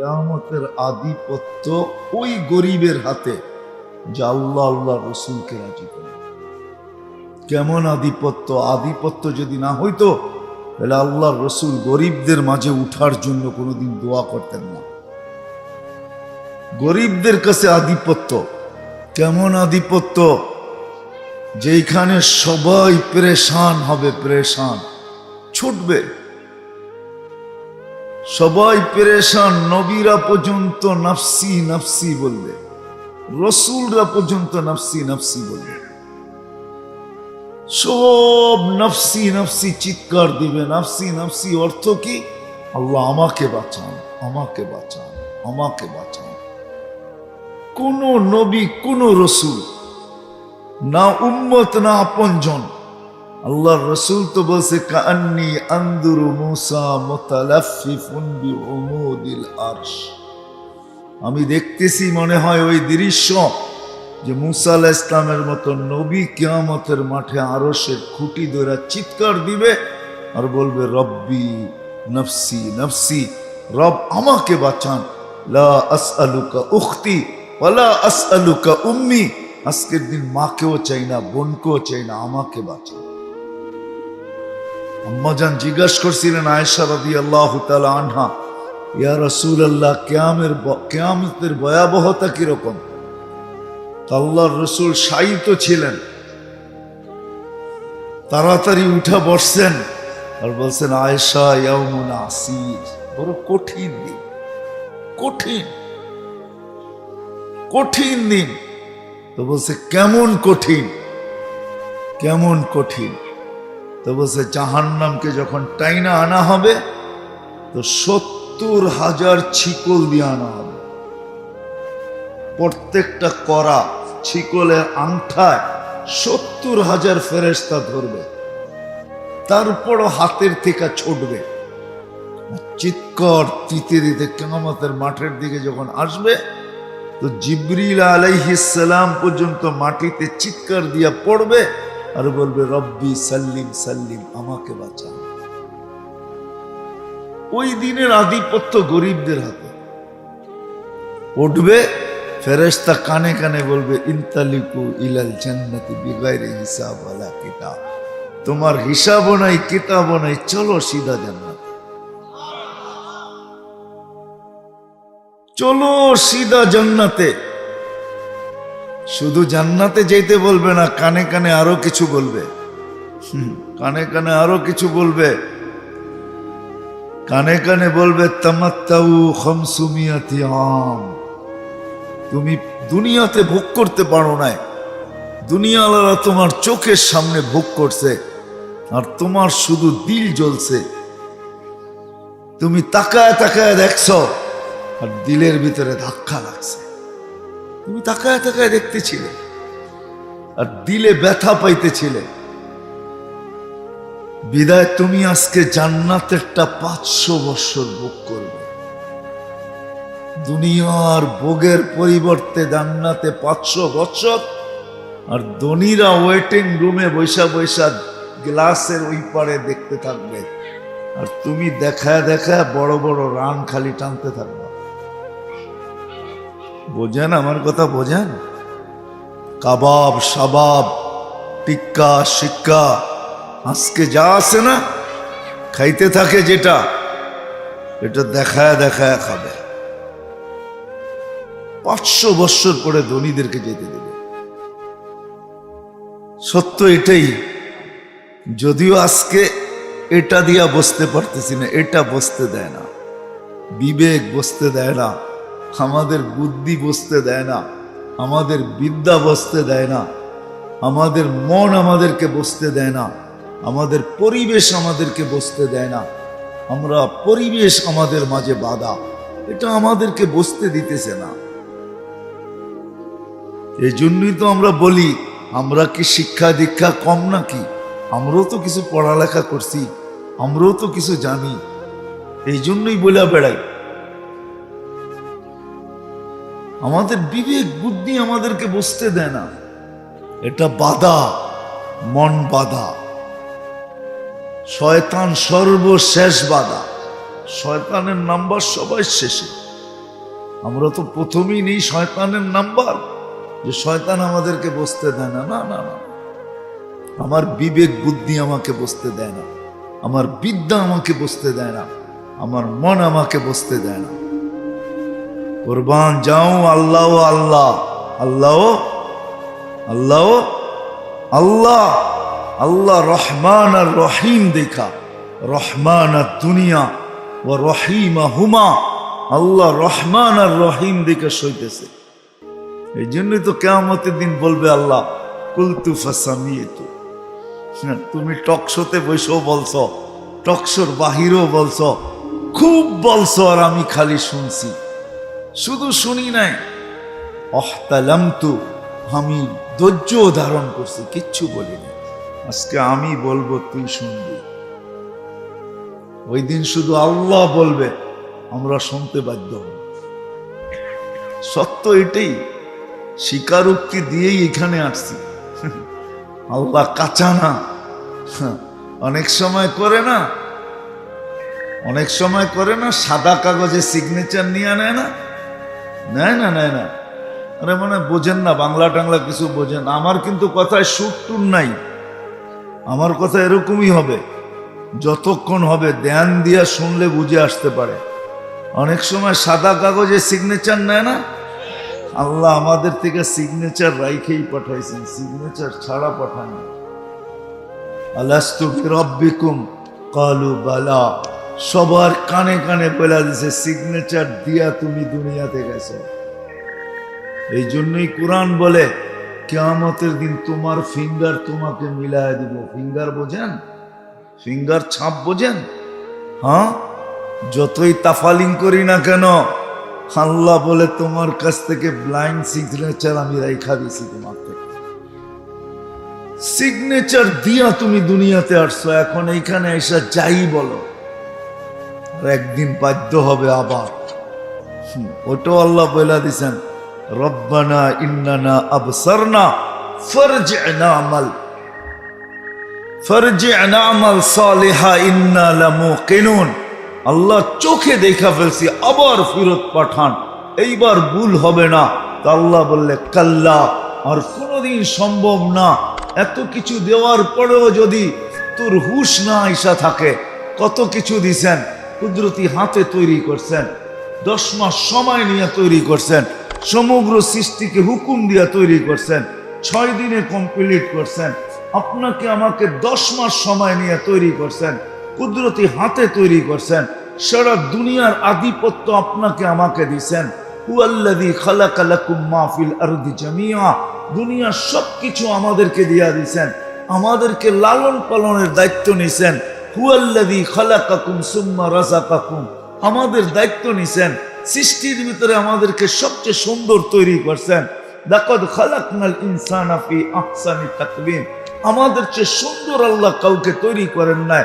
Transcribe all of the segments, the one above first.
কেয়ামতের আধিপত্য ওই গরিবের হাতে, যা আল্লাহ আল্লাহ রসুলকে রাজি করে। কেমন আধিপত্য? আধিপত্য যদি না হইতো, তাহলে আল্লাহ রসুল গরিবদের মাঝে উঠার জন্য কোনোদিন দোয়া করতেন না। গরিবদের কাছে আধিপত্য, কেমন আধিপত্য? যেখানে সবাই প্রেশান হবে, প্রেশান। ছুটবে। সবাই পেরেশান, নবীরা পর্যন্ত নাফসি নাফসি বলবে রসুলরা পর্যন্ত নাফসি নাফসি বলবে সব নাফসি নাফসি চিৎকার দিবে, নাফসি নাফসি অর্থ কি? আল্লাহ আমাকে বাঁচান আমাকে বাঁচান আমাকে বাঁচান। কোন নবী, কোন রসুল, না উম্মত, না আপনজন আল্লাহর রসুল তো বলছে কান্নি আন্দুরু মুসা মুতালাফিফুন বিউমুদিল আরশ আমি দেখতেছি মনে হয় ওই দৃশ্য যে মুসা আলাহ ইসলামের মতো নবী কিয়ামতের মাঠে আরশের খুঁটি ধরে চিৎকার দিবে আর বলবে রব্বি নফসি নফসি রব আমাকে বাঁচান লা আসআলুকা উখতি ওয়ালা আসআলুকা উম্মি আজকের দিন মাকেও চাই না বোনকেও চাই না আমাকে বাঁচান আম্মাজান জিজ্ঞাসা করছিলেন আয়েশা রাদি আল্লাহ আনহা, ইয়া রসুল আল্লাহ কেয়ামের কেয়ামতের ভয়াবহতা কীরকম? আল্লাহর রসুল শায়িত ছিলেন। তাড়াতাড়ি উঠা বসছেন আর বলছেন, আয়েশা, ইয়াউমুন আসির। বড় কঠিন দিন, কঠিন কঠিন দিন। তো বলছে, কেমন কঠিন? কেমন কঠিন? তো বলছে জাহান্নামকে যখন টাইনা আনা হবে, তো সত্তর হাজার ছিকল দিয়ে আনা হবে। প্রত্যেকটা করা ছিকলের আংঠায় সত্তর হাজার ফেরেস্তা ধরবে। তারপরও হাতের থেকে ছুটবে। চিৎকার দিতে দিতে কেমামতের মাঠের দিকে যখন আসবে, তো জিবরিল আলাইহিসালাম পর্যন্ত মাটিতে চিৎকার দিয়া পড়বে আর বলবে, রব্বি সাল্লিম সাল্লিম, আমাকে বাঁচান। ওই দিনের আধিপত্য গরিবদের হাতে। উঠবে, ফেরেশতা কানে কানে বলবে, ইনতালিকু ইলাল জান্নাতি বিগাইরে হিসাব ওয়ালা কিতাব। তোমার হিসাবও নাই, কিতাবও নাই, চলো সিধা জান্নাত। চলো সিধা জান্নাতে। শুধু জান্নাতে যেতে বলবে না, কানে কানে আরও কিছু বলবে। কানে কানে আরও কিছু বলবে। কানে কানে বলবে তুমি দুনিয়াতে ভোগ করতে পারো না দুনিয়ালারা তোমার চোখের সামনে ভোগ করছে, আর তোমার শুধু দিল জ্বলছে। তুমি তাকায় তাকায় দেখছ, আর দিলের ভিতরে ধাক্কা লাগছে। তুমি তাকায় তাকায় দেখতেছিলে আর দিলে ব্যথা পাইতেছিলে। বিদায়, তুমি আজকে জান্নাতেরটা পাঁচশো বৎসর ভোগ করবে। দুনিয়ার ভোগের পরিবর্তে জান্নাতে পাঁচশো বৎসর আর ধনীরা ওয়েটিং রুমে বৈশা বৈশা গ্লাসের ওই পারে দেখতে থাকবে। আর তুমি দেখায় দেখায় বড় বড় রান খালি টানতে থাকবে। বোঝেন, আমার কথা বোঝেন? কাবাব সাবাব টিক্কা, শিক্কা, আজকে যা আছে না, খাইতে থাকে যেটা, এটা দেখায় দেখায় খাবে। পাঁচশো বৎসর পরে ধনীদেরকে যেতে দেবে। সত্য এটাই, যদিও আজকে এটা দিয়া বসতে পারতেছি না, এটা বসতে দেয় না। বিবেক বসতে দেয় না। আমাদের বুদ্ধি বসতে দেয় না, আমাদের বিদ্যা বসতে দেয় না, আমাদের মন আমাদেরকে বসতে দেয় না, আমাদের পরিবেশ আমাদেরকে বসতে দেয় না, আমরা পরিবেশ আমাদের মাঝে বাধা, এটা আমাদেরকে বসতে দিতেছে না। এই জন্যই তো আমরা বলি, আমরা কি শিক্ষা দীক্ষা কম নাকি? আমরাও তো কিছু পড়ালেখা করছি, আমরাও তো কিছু জানি এই জন্যই বলে বেড়াই। আমাদের বিবেক, বুদ্ধি আমাদেরকে বসতে দেয় না। এটা বাধা, মন বাধা। শয়তান সর্বশেষ বাধা। শয়তানের নাম্বার সবাই শেষে। আমরা তো প্রথমেই নেই শয়তানের নাম্বার, যে শয়তান আমাদেরকে বসতে দেয় না। না না না। আমার বিবেক, বুদ্ধি আমাকে বসতে দেয় না। আমার বিদ্যা আমাকে বসতে দেয় না। আমার মন আমাকে বসতে দেয় না। কোরবান যাও আল্লাহ আল্লাহ আল্লাহ আল্লাহ আল্লাহ আল্লাহ রহমান আর রহিম দেখা রহমান আর দুনিয়া ও রহিমা হুমা আল্লাহ রহমান আর রহিম দেখে সইতেছে। এই জন্যই তো কেমতের দিন বলবে আল্লাহ, কুলতু ফাসামিয়ে তু তুমি টকশোতে বসেও বলছো, টকশোর বাহিরেও বলছো, খুব বলছো আর আমি খালি শুনছি। শুধু শুনি নাই। অহতালাম তু আমি ধৈর্য ধারণ করছি, কিচ্ছু বলি না আজকে আমি বলব, তুই শুনবি। ওই দিন শুধু আল্লাহ বলবে, আমরা শুনতে বাধ্য সত্য এটাই, স্বীকারোক্তি দিয়েই এখানে আসছি। আল্লাহ কাঁচা না। অনেক সময় করে না, অনেক সময় করে না, সাদা কাগজে সিগনেচার নিয়ে নেয় না। নেয় না নেয় না। আরে মানে বোঝেন না, বাংলা টাংলা কিছু বোঝেন। আমার কিন্তু কথায় সুর টুর নাই। আমার কথা এরকমই হবে। যতক্ষণ হবে, ধ্যান দিয়া শুনলে বুঝে আসতে পারে। অনেক সময় সাদা কাগজে সিগনেচার নেয় না? আল্লাহ আমাদের থেকে সিগনেচার রাইখেই পাঠাইছেন। সিগনেচার ছাড়া পাঠান আলাস্তু রব্বিকুম? কালু বালা। সবার কানে কানে বলে দিছে সিগনেচার দিয়া তুমি দুনিয়াতে গেছো। এই জন্যই কোরআন বলে, কেয়ামতের দিন তোমার ফিঙ্গার তোমাকে মিলায় দিব। ফিঙ্গার বোঝেন? ফিঙ্গার ছাপ বোঝেন? হ্যাঁ? যতই তাফালিং করি না কেন, আল্লাহ বলে, তোমার কাছ থেকে ব্লাইন্ড সিগনেচার আমি রেখা দিছি তোমার থেকে। সিগনেচার দিয়া তুমি দুনিয়াতে আসছো, এখন এইখানে এসে যাই বলো। একদিন বাধ্য হবে আবার। ওটাও আল্লাহ বলে দিছেন, রব্বানা ইন্নানা আবসারনা ফারজি'না আমাল। আল্লাহ চোখে দেখা ফেলছি, আবার ফেরত পাঠান। এইবার ভুল হবে না। আল্লাহ বললে, কাল্লা, আর কোনোদিন সম্ভব না। এত কিছু দেওয়ার পরেও যদি তোর হুশ না আইসা থাকে, কত কিছু দিছেন? কুদরতি হাতে তৈরি করছেন। দশ মাস সময় নিয়ে তৈরি করছেন। সমগ্র সৃষ্টিকে হুকুম দিয়া তৈরি করছেন। ছয় দিনে কমপ্লিট করছেন। আপনাকে আমাকে দশ মাস সময় নিয়ে তৈরি করছেন। কুদরতি হাতে তৈরি করছেন। সারা দুনিয়ার আধিপত্য আপনাকে আমাকে দিছেন। দুনিয়ার সবকিছু আমাদেরকে দিয়া দিছেন। আমাদেরকে লালন পালনের দায়িত্ব নিছেন। আমাদের দায়িত্ব নিছেন, সৃষ্টির ভিতরে আমাদেরকে সবচেয়ে সুন্দর তৈরি করছেন। আমাদের চেয়ে সুন্দর আল্লাহ কাউকে তৈরি করেন নাই,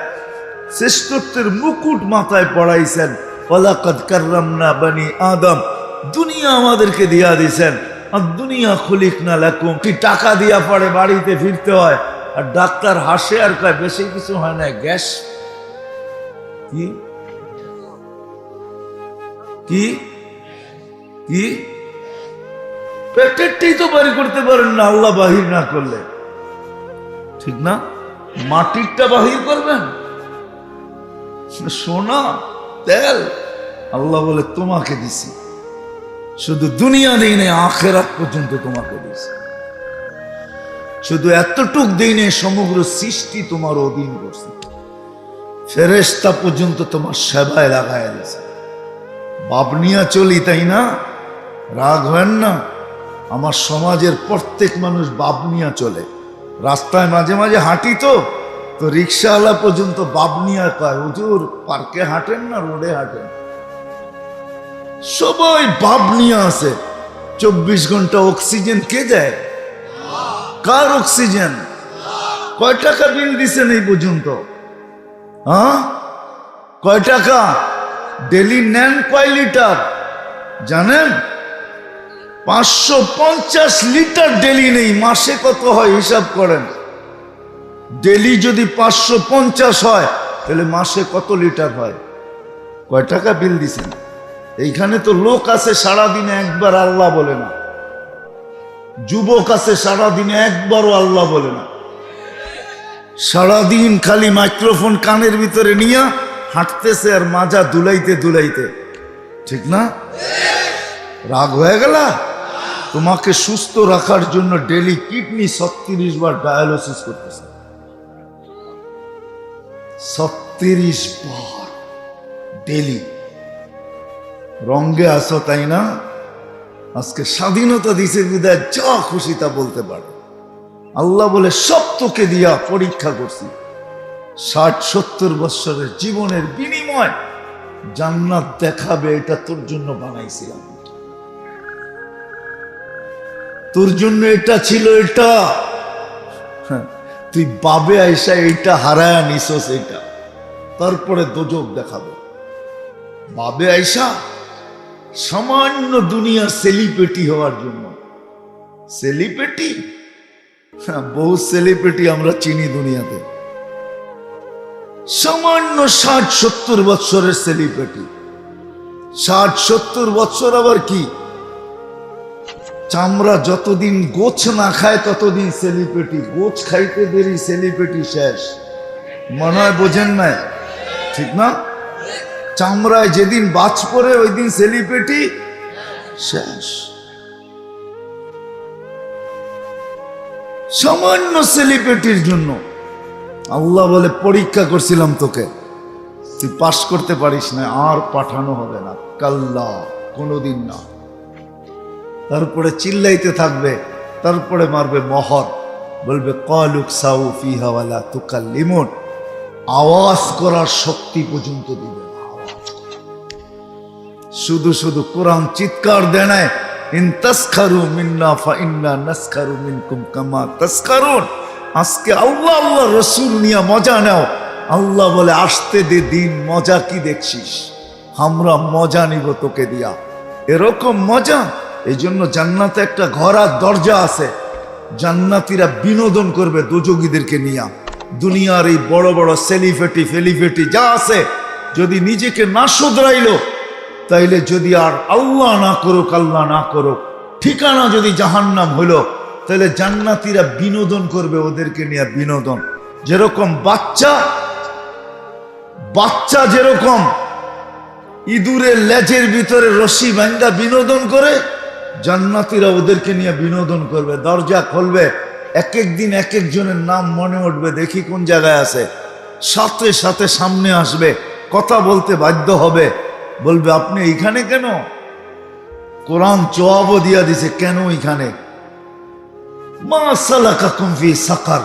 শ্রেষ্ঠত্বের মুকুট মাথায় পড়াইছেন। বানি আদম, দুনিয়া আমাদেরকে দিয়া দিছেন। আর দুনিয়া খুলিক না লাকুম। কি টাকা দিয়া পড়ে বাড়িতে ফিরতে হয়? আর ডাক্তার হাসে আর কয়, বেশি কিছু হয় না গ্যাস? কি? কি? কি? পেটেরটাই তো বাড়ি করতে পারেন না, আল্লাহ বাহির না করলে। ঠিক না? মাটিরটা বাহির করবেন? সোনা, তেল, আল্লাহ বলে তোমাকে দিছি। শুধু দুনিয়া দেই নেই আখেরাত পর্যন্ত তোমাকে দিছি। শুধু এতটুক দেই নেই সমগ্র সৃষ্টি তোমার অধীন করছে। ফেরেস্তা পর্যন্ত তোমার সেবায় লাগায় দিছে বাবনিয়া চলি, তাই না? রাগ হয় না? আমার সমাজের প্রত্যেক মানুষ বাপ বাবনিয়া চলে। রাস্তায় মাঝে মাঝে হাঁটি তো। তো রিক্সাওয়ালা পর্যন্ত বাপ বাবনিয়া কয়, হুজুর, পার্কে হাঁটেন না, রোডে হাঁটেন? সবাই বাপ বাবনিয়া আছে। চব্বিশ ঘণ্টা অক্সিজেন কে দেয়? কার অক্সিজেন? কয় টাকা বিল দিছেন এই পর্যন্ত? হ্যাঁ? কয় টাকা? ডেলি নেন কয় লিটার? জানেন? পাঁচশো পঞ্চাশ লিটার ডেলি নেই, মাসে কত হয় হিসাব করেন। ডেলি যদি পাঁচশো পঞ্চাশ হয়, তাহলে মাসে কত লিটার হয়? কয় টাকা বিল দিছেন? এইখানে তো লোক আছে, সারাদিনে একবার আল্লাহ বলে না। যুবক আছে, সারাদিনে একবারও আল্লাহ বলে না। সারাদিন খালি মাইক্রোফোন কানের ভিতরে নিয়ে হাঁটতেছে আর মাজা দুলাইতে দুলাইতে। ঠিক না? রাগ হয়ে গেল? তোমাকে সুস্থ রাখার জন্য ডেলি কিডনি ছত্রিশ বার ডায়ালিসিস করতেছে। ছত্রিশ বার ডেলি। রঙ্গে আসো তাই না? আজকে স্বাধীনতা দিছে বিদায় যা খুশি তা বলতে পারে। আল্লাহ বলে সব তোকে দিয়া পরীক্ষা করছি। ষাট সত্তর বৎসরের জীবনের বিনিময় জান্নাত দেখাবে এটা তোর জন্য বানাইছিলাম। তোর জন্য এটা ছিল এটা। হ্যাঁ, তুই বাবে আইসা এইটা হারায়া নিছস এটা তারপরে দোজক দেখাবে। বাবে আইসা সামান্য দুনিয়া সেলিব্রিটি হওয়ার জন্য। সেলিব্রিটি হ্যাঁ, বহু সেলিব্রিটি আমরা চিনি দুনিয়াতে। সামান্য ষাট সত্তর বৎসরের সেলিব্রিটি ষাট সত্তর বৎসর আবার কি? চামড়া যতদিন গোছ না খায় ততদিন সেলিব্রিটি গোছ খাইতে দেরি সেলিব্রিটি শেষ। মনে হয় বোঝেন না ঠিক না? চামড়ায় যেদিন বাজ পড়ে ওই দিন সেলিব্রিটি শেষ। সামান্য সেলিব্রিটির জন্য আল্লাহ বলে, পরীক্ষা করছিলাম তোকে। তুই পাশ করতে পারিস না, আর পাঠানো হবে না। কাল্লা, কোনোদিন না। তারপরে চিল্লাইতে থাকবে, তারপরে মারবে মহর। বলবে, কলুক সাউ ফিহাওয়ালা তুকাল লিমন আওয়াজ করার শক্তি পর্যন্ত দিবে। না। শুধু শুধু কোরআন চিৎকার দেনায় ইন তাসখারু মিন্না ফা ইন্না নাসখারু মিনকুম কামা তাসখারুন। আজকে আল্লাহ আল্লাহ রসুল নিয়ে মজা নাও। আল্লাহ বলে, আসতে দে দিন, মজা কি দেখছিস? আমরা মজা নিব তোকে দিয়া। এরকম মজা এই জন্য জান্নাতে একটা ঘর দরজা আছে। জান্নাতিরা বিনোদন করবে দুযোগীদেরকে নিয়া। দুনিয়ার এই বড় বড় সেলিফেটি, ফেলিফেটি যা আছে, যদি নিজেকে না শুধরাইলো তাইলে যদি আর আল্লাহ না করুক, আল্লাহ না করুক, ঠিকানা যদি জাহান্নাম হলো তাহলে জান্নাতিরা বিনোদন করবে, ওদেরকে নিয়ে বিনোদন। যেরকম বাচ্চা বাচ্চা যেরকম ইঁদুরের লেজের ভিতরে রশি বাঙ্গা বিনোদন করে, জান্নাতিরা ওদেরকে নিয়ে বিনোদন করবে, দরজা খুলবে এক এক দিন এক একজনের নাম মনে উঠবে, দেখি কোন জায়গায় আছে। সাথে সাথে সামনে আসবে, কথা বলতে বাধ্য হবে। বলবে, আপনি এইখানে কেন? কোরআন জবাবও দিয়া দিছে, কেন এইখানে মা সালাকাকুম ফি সাকার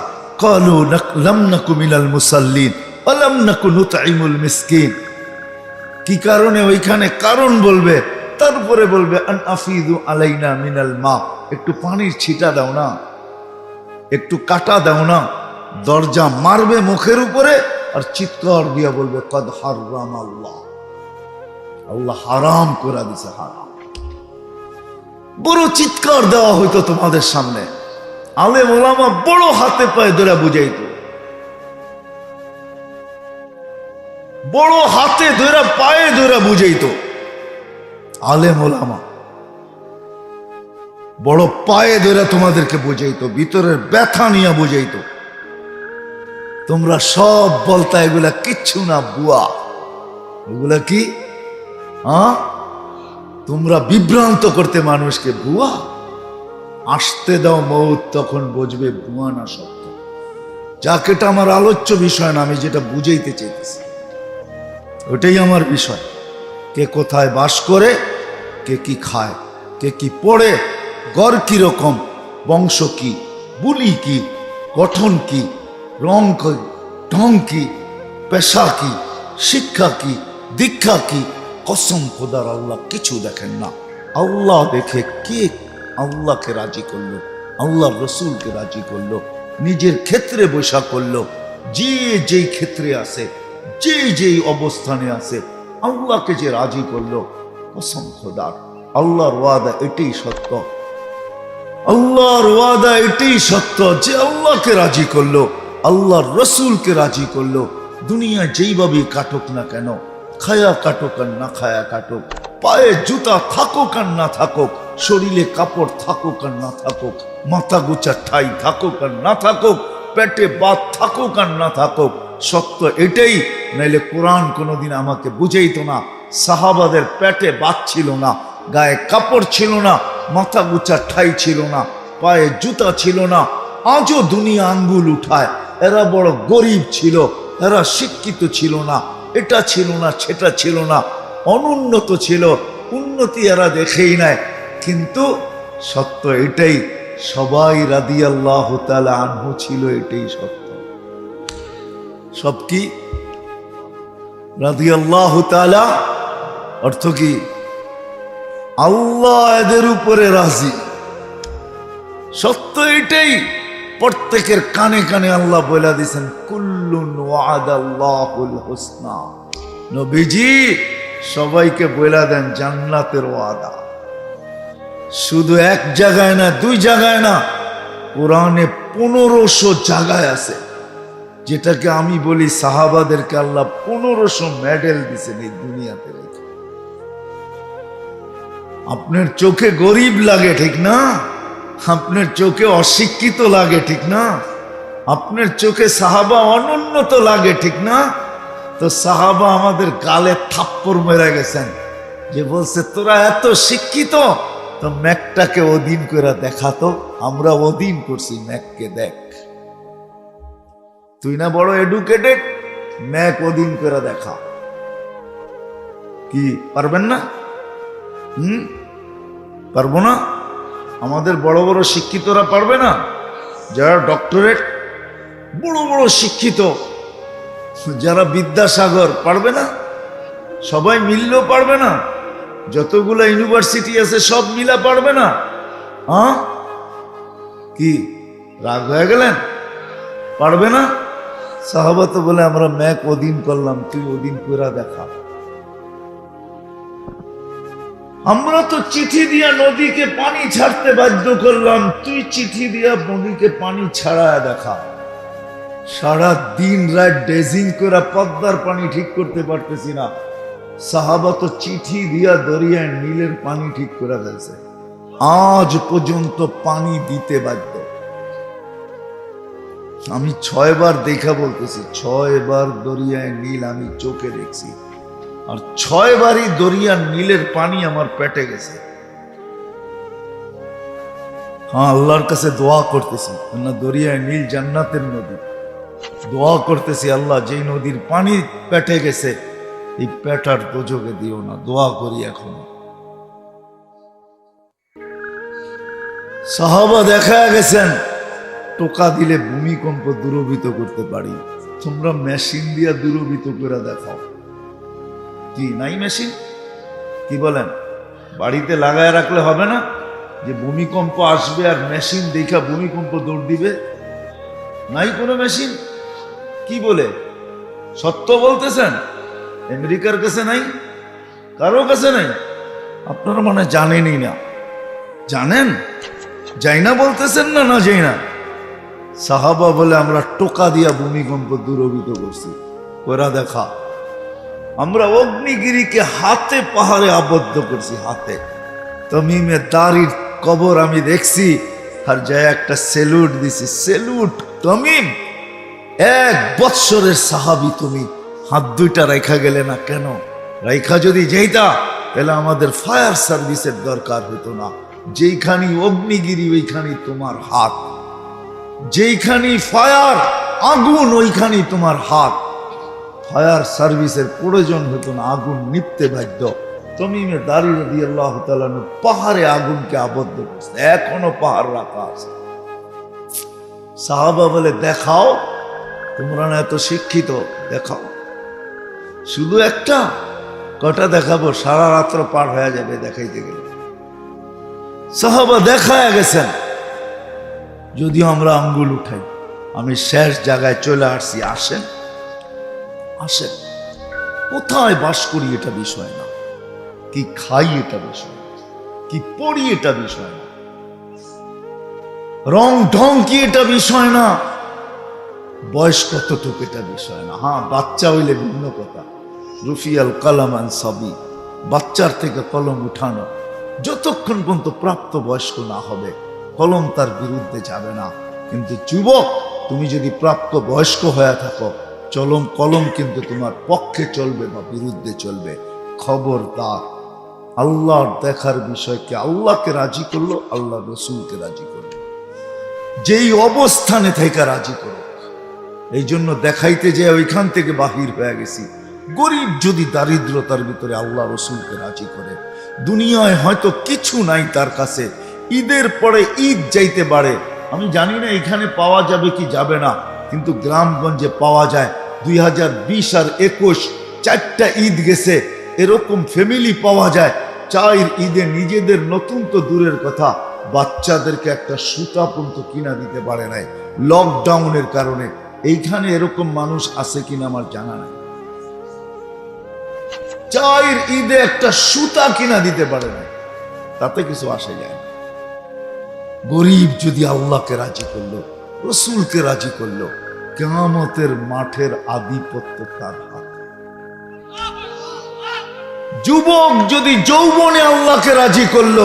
নাক- মিনাল মুসাল্লিন নাকু নুতঈমুল মিসকিন। কি কারণে ওইখানে? কারণ বলবে, তারপরে বলবে আফিদু আলাইনা মিনাল মা। একটু পানির ছিটা দাও না, একটু কাটা দাও না, দরজা মারবে মুখের উপরে, আর চিৎকার দিয়া বলবে, কদ হারাম আল্লাহ আল্লাহ হারাম করে দিছে, হারাম। বড় চিৎকার দেওয়া হইতো তোমাদের সামনে। আলে মোলামা বড় হাতে পায়ে ধরে বুঝাইতো। বড় হাতে ধরে পায়ে ধরে বুঝাইতো। আলে মোলামা বড় পায়ে ধরে তোমাদেরকে বুঝাইতো, ভিতরের ব্যথা নিয়ে বুঝাইতো। তোমরা সব বলতা এগুলা কিচ্ছু না, বুয়া। এগুলা কি? হ্যাঁ? তোমরা বিভ্রান্ত করতে মানুষকে, বুয়া। আসতে দাও মৌত, তখন বুঝবে বুয়া না সত্য। যাক এটা আমার আলোচ্য বিষয় না, আমি যেটা বুঝাইতে চাইতেছি। ওটাই আমার বিষয়। কে কোথায় বাস করে, কে কি খায়, কে কি পড়ে, গড় কি রকম, বংশ কি, বুলি কি, গঠন কি, রং ঢং কি, পেশা কি, শিক্ষা কি, দীক্ষা কি কসম খোদার আল্লাহ কিছু দেখেন না। আল্লাহ দেখে কে আল্লাহকে রাজি করল আল্লাহ রসুলকে রাজি করল, নিজের ক্ষেত্রে বৈশা করল, যে যেই ক্ষেত্রে আছে, যে যেই অবস্থানে আছে, আল্লাহকে যে রাজি করল, কসম খোদার, আল্লাহর ওয়াদা এটাই সত্য। আল্লাহর ওয়াদা এটাই সত্য যে আল্লাহকে রাজি করল, আল্লাহর রসুলকে রাজি করল, দুনিয়া যেইভাবে কাটুক না কেন খায়া কাটুক আর না খায়া কাটুক। পায়ে জুতা থাকুক আর না থাকুক, শরীরে কাপড় থাকুক আর না থাকুক, মাথা গুছা ঠাই থাকুক আর না থাকুক, পেটে বাত থাকুক আর না থাকুক, সত্য এটাই, নাইলে কোরআন কোনোদিন আমাকে বুঝেইতো না, সাহাবাদের পেটে বাত ছিল না, গায়ে কাপড় ছিল না, মাথা গুছা ঠাই ছিল না, পায়ে জুতা ছিল না, আজও দুনিয়া আঙ্গুল উঠায়, এরা বড় গরিব ছিল, এরা শিক্ষিত ছিল না এটা ছিল না, সেটা ছিল না। অনুন্নত ছিল, উন্নতি এরা দেখেই নেয় কিন্তু সত্য এটাই, সবাই রাদি আল্লাহ তালা আনহু ছিল এটাই সত্য। সব কি? রাদি আল্লাহ তালা অর্থ কি? আল্লাহ এদের উপরে রাজি। সত্য এটাই। প্রত্যেকের কানে কানে আল্লাহ বলে দিয়েছেন, কুল্লুন হুসনা। নবীজি সবাইকে বলে দেন, জান্নাতের ওয়াদা। শুধু এক জায়গায় না, দুই জায়গায় না, কোরআনে পনেরোশো জায়গায় আছে। যেটাকে আমি বলি, সাহাবাদেরকে আল্লাহ পনেরোশো মেডেল দিছেন এই দুনিয়াতে রেখে। আপনার চোখে গরিব লাগে, ঠিক না? আপনার চোখে অশিক্ষিত লাগে, ঠিক না? আপনার চোখে সাহাবা অনুন্নত লাগে, ঠিক না? তো সাহাবা আমাদের গালে থাপ্পড় মেরে গেছেন। যে বলছে, তোরা এত শিক্ষিত? তো ম্যাকটাকে অধীন করে দেখাতো, আমরা অধীন করছি, ম্যাককে দেখ। তুই না বড় এডুকেটেড? ম্যাক অধীন করে দেখা। কি, পারবেন না? হুম? পারব না? আমাদের বড় বড় শিক্ষিতরা পারবে না? যারা ডক্টরেট বড় বড় শিক্ষিত, যারা বিদ্যাসাগর পারবে না? সবাই মিললেও পারবে না? যতগুলো ইউনিভার্সিটি আছে, সব মিলা পারবে না? হ্যাঁ কি, রাগ হয়ে গেলেন? পারবে না? সাহাবাত বলে, আমরা ম্যাক ওদিন করলাম তুই ওদিন করে দেখা আমরা তো চিঠি দিয়া নদীকে পানি ছাড়তে বাধ্য করলাম। তুই চিঠি দিয়া নদীকে পানি ছাড়ায় দেখা। সারা দিন রাত ডেজিং করে পদ্মার পানি ঠিক করতে পারতেছি না। সাহাবা তো চিঠি দিয়া দরিয়ায় নীলের পানি ঠিক করে ফেলছে। আজ পর্যন্ত পানি দিতে বাধ্য। আমি ছয়বার দেখা বলতেছি, ছয়বার দরিয়ায় নীল আমি চোখে দেখছি। আর ছয়বারই দরিয়ার নীলের পানি আমার পেটে গেছে। হ্যাঁ আল্লাহর কাছে দোয়া করতেছি। না দরিয়ায় নীল জান্নাতের নদী। দোয়া করতেছি, আল্লাহ, যেই নদীর পানি পেটে গেছে, এই পেটার দোজকে দিও না। দোয়া করি এখন। সাহাবা দেখা গেছেন, টোকা দিলে ভূমিকম্প দূরভূত করতে পারি। তোমরা মেশিন দিয়া দূরভূত করে দেখাও। কি, নাই মেশিন? কি বলেন? বাড়িতে লাগায় রাখলে হবে না? যে ভূমিকম্প আসবে আর মেশিন দেখা ভূমিকম্প দৌড় দিবে? নাই কোনো মেশিন? কি বলে? সত্য বলতেছেন? আমেরিকার কাছে নাই? কারও কাছে নাই? আপনারা মানে জানেনই না। জানেন? যাই না বলতেছেন না না যাই না সাহাবা বলে আমরা টোকা দিয়া ভূমিকম্প দূরবিত করছি। করা দেখা। আমরা অগ্নিগিরিকে হাতে পাহাড়ে আবদ্ধ করছি, হাতে। তমিমে দাড়ির কবর আমি দেখছি, আর যায় একটা সেলুট দিছি। সেলুট, তমিম, এক বৎসরের সাহাবি তুমি। হাত দুইটা রেখা গেলে না কেন? রেখা যদি যেইতা, তাহলে আমাদের ফায়ার সার্ভিসের দরকার হতো না। যেইখানি অগ্নিগিরি, ওইখানি তোমার হাত। যেইখানি ফায়ার, আগুন, ওইখানি তোমার হাত। ফায়ার সার্ভিসের প্রয়োজন হতো না, আগুন নিপতে বাধ্য। তমিমে দাঁড়িয়ে দিয়ে আল্লাহ তালানু পাহাড়ে আগুনকে আবদ্ধ করছে, এখনও পাহাড় রাখা আছে। সাহাবা বলে, দেখাও, তোমরা না এত শিক্ষিত, দেখাও। শুধু একটা, কটা দেখাবো, সারা রাত্র পার হয়ে যাবে দেখাইতে গেলে। সাহাবা দেখায় গেছেন যদিও আমরা আঙ্গুল উঠাই, আমি শেষ জায়গায় চলে আসছি, আসেন। আসেন। কোথায় বাস করি এটা বিষয় না। কি খাই এটা বিষয় না। কি পড়ি এটা বিষয় না। রং ঢং কি এটা বিষয় না। বয়স কতটুকু এটা বিষয় না। হ্যাঁ বাচ্চা হইলে ভিন্ন কথা। রুফিয়াল কালামান সবই বাচ্চার থেকে কলম উঠানো। যতক্ষণ পর্যন্ত প্রাপ্ত বয়স্ক না হবে, কলম তার বিরুদ্ধে যাবে না। কিন্তু যুবক, তুমি যদি প্রাপ্ত বয়স্ক হয়ে থাকো চলম কলম কিন্তু তোমার পক্ষে চলবে বা বিরুদ্ধে চলবে। খবরদার। আল্লাহর দেখার বিষয়কে আল্লাহকে রাজি করল আল্লাহ রসুলকে রাজি করল। যেই অবস্থানে থেকে রাজি করো এই জন্য দেখাইতে যে ওইখান থেকে বাহির হয়ে গেছি। গরিব যদি দারিদ্রতার ভিতরে আল্লাহ রসুলকে রাজি করে। দুনিয়ায় হয়তো কিছু নাই তার কাছে। ঈদের পরে ঈদ যাইতে পারে। আমি জানি না এখানে পাওয়া যাবে কি যাবে না। কিন্তু গ্রামগঞ্জে পাওয়া যায়। দুই হাজার বিশ আর একুশ চারটা ঈদ গেছে। এরকম ফ্যামিলি পাওয়া যায়। ঈদে নিজেদের নতুন তো দূরের কথা। বাচ্চাদেরকে একটা সুতা পর্যন্ত কিনা দিতে পারে নাই। লকডাউনের কারণে। এইখানে এরকম মানুষ আছে কিনা আমার জানা নাই। চার ঈদে একটা সুতা কিনা দিতে পারে না তাতে কিছু আসে যায় না। গরিব যদি আল্লাহকে রাজি করল, রসুলকে রাজি করল কেমতের মাঠের আধিপত্য তার হাতে। যুবক যদি যৌবনে আল্লাহকে রাজি করল,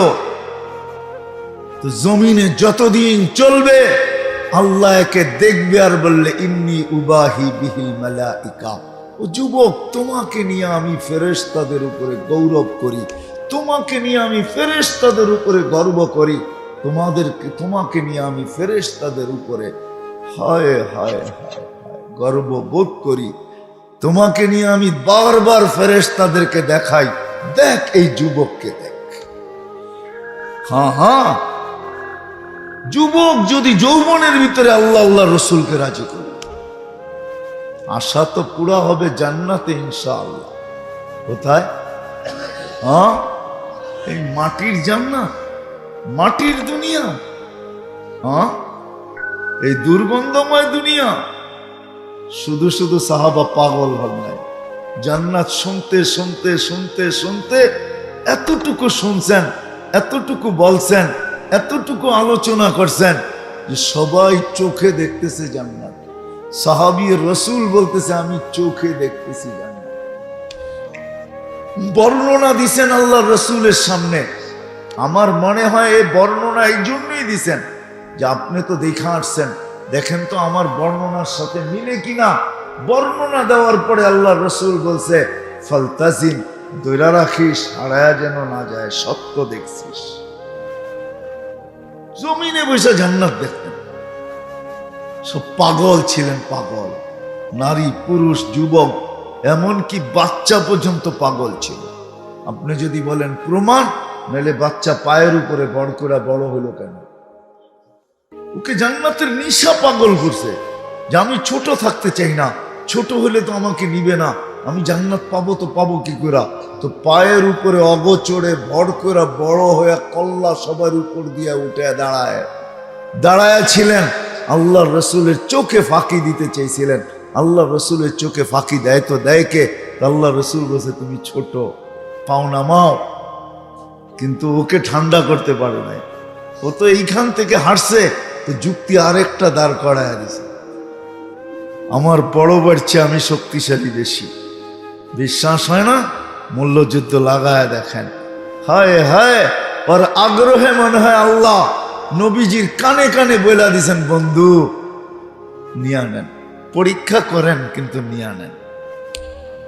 তো জমিনে যতদিন চলবে, আল্লাহ একে দেখবে আর বললে, ইন্নি উবাহি বিহিল মালাইকা। ও যুবক, তোমাকে নিয়ে আমি ফেরেশতাদের উপরে গৌরব করি, তোমাকে নিয়ে আমি ফেরেশতাদের উপরে গর্ব করি, তোমাদেরকে, তোমাকে নিয়ে আমি ফেরেশতাদের উপরে হায় হায় হায় হায় গর্ব বোধ করি। তোমাকে নিয়ে আমি বারবার ফেরেশতাদেরকে দেখাই। দেখ এই যুবককে দেখ। হ্যাঁ হ্যাঁ। যুবক যদি যৌবনের ভিতরে আল্লাহ আল্লাহ রসুলকে রাজি করে। আশা তো পুরা হবে জান্নাতে, ইনশাআল্লাহ। কোথায়? হ্যাঁ? এই মাটির জান্নাত, মাটির দুনিয়া। হ্যাঁ? এই দুর্গন্ধময় দুনিয়া। শুধু শুধু সাহাবা পাগল হন নাই। জান্নাত শুনতে শুনতে শুনতে শুনতে এতটুকু শুনছেন, এতটুকু বলছেন, এতটুকু আলোচনা করছেন যে সবাই চোখে দেখতেছে জান্নাত। সাহাবি রসুল বলতেছে, আমি চোখে দেখতেছি জান্নাত। বর্ণনা দিছেন আল্লাহ রসুলের সামনে। আমার মনে হয় এই বর্ণনা এই জন্যই দিছেন। যে আপনি তো দেখা আসছেন, দেখেন তো আমার বর্ণনার সাথে মিলে কিনা। বর্ণনা দেওয়ার পরে আল্লাহ রসুল বলছে, ফলতাজিন দৈরা রাখিস, হারায়া যেন না যায়, সত্য দেখছিস। জমিনে বসে জান্নাত দেখতেন। সব পাগল ছিলেন পাগল, নারী, পুরুষ, যুবক, এমনকি বাচ্চা পর্যন্ত পাগল ছিল। আপনি যদি বলেন প্রমাণ, নাহলে বাচ্চা পায়ের উপরে বড় করে বড় হলো কেন? ওকে জান্নাতের নিশা পাগল করছে। যে আমি ছোট থাকতে চাই না, ছোট হলে তো আমাকে নিবে না। আমি জান্নাত পাবো তো পাবো কি করে তো পায়ের উপরে অগচড়ে ভর করে বড় হয়ে কল্লা সবার উপর দিয়ে উঠে দাঁড়ায়। দাঁড়ায় ছিলেন আল্লাহ রসুলের চোখে ফাঁকি দিতে চেয়েছিলেন আল্লাহ রসুলের চোখে ফাঁকি দেয় তো দেয় কে? আল্লাহ রসুল বসে তুমি ছোট, পাও না মাও। কিন্তু ওকে ঠান্ডা করতে পারে নাই। ও তো এইখান থেকে হারছে তো যুক্তি আরেকটা দাঁড় করায় দিছে। আমার বড় বাড়ছে আমি শক্তিশালী বেশি। বিশ্বাস হয় না? মূল্যযুদ্ধ লাগায় দেখেন। হায় হায়, ওর আগ্রহে মনে হয় আল্লাহ নবীজির কানে কানে বইলা দিছেন, বন্ধু, নিয়া নেন। পরীক্ষা করেন, কিন্তু নিয়া নেন।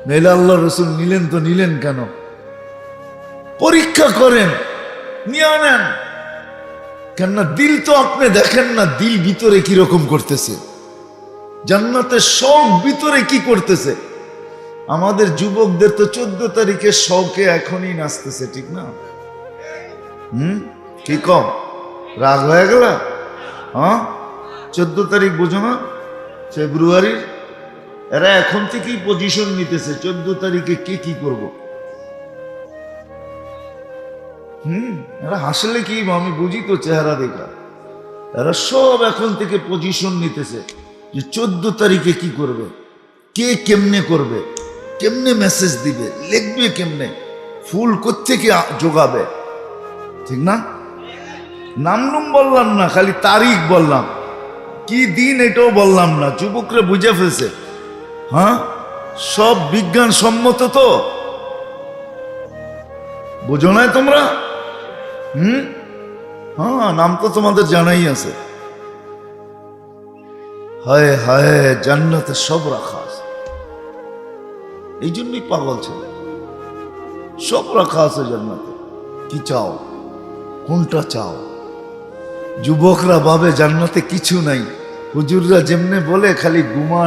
নইলে আল্লাহ রসুল নিলেন তো নিলেন কেন? পরীক্ষা করেন, নিয়ে নেন। কেননা দিল তো আপনি দেখেন না, দিল ভিতরে কীরকম করতেছে। জান্নাতের শখ ভিতরে কি করতেছে। আমাদের যুবকদের তো চোদ্দ তারিখে শখে এখনই নাচতেছে, ঠিক না? হুম? কি কম? রাগ হয়ে গেল? হ্যাঁ? চোদ্দ তারিখ বোঝো না? ফেব্রুয়ারির? এরা এখন থেকেই পজিশন নিতেছে, চোদ্দ তারিখে কে কি করব? হুম, এরা হাসলে কি? আমি বুঝি তো চেহারা দেখা। এরা সব এখন থেকে পজিশন নিতেছে যে চোদ্দ তারিখে কি করবে? কে কেমনে করবে? কেমনে মেসেজ দিবে? লিখবে কেমনে? ফুল কোত্থেকে আ- যোগাবে? ঠিক না? নামনুম বললাম না, খালি তারিখ বললাম। কি দিন এটাও বললাম না, যুবকরা বুঝে ফেলছে। হ্যাঁ? সব বিজ্ঞান সম্মত তো? বোঝো না তোমরা? হুম? হ্যাঁ নাম তো তোমাদের জানাই আছে। হায় হায়, জান্নাতে সব রাখা আছে। এই জন্যই পাগল ছেলে। সব রাখা আছে জান্নাতে। কি চাও? কোনটা চাও? যুবকরা ভাবে জান্নাতে কিছু নাই। হুজুররা যেমনে বলে, খালি গুমান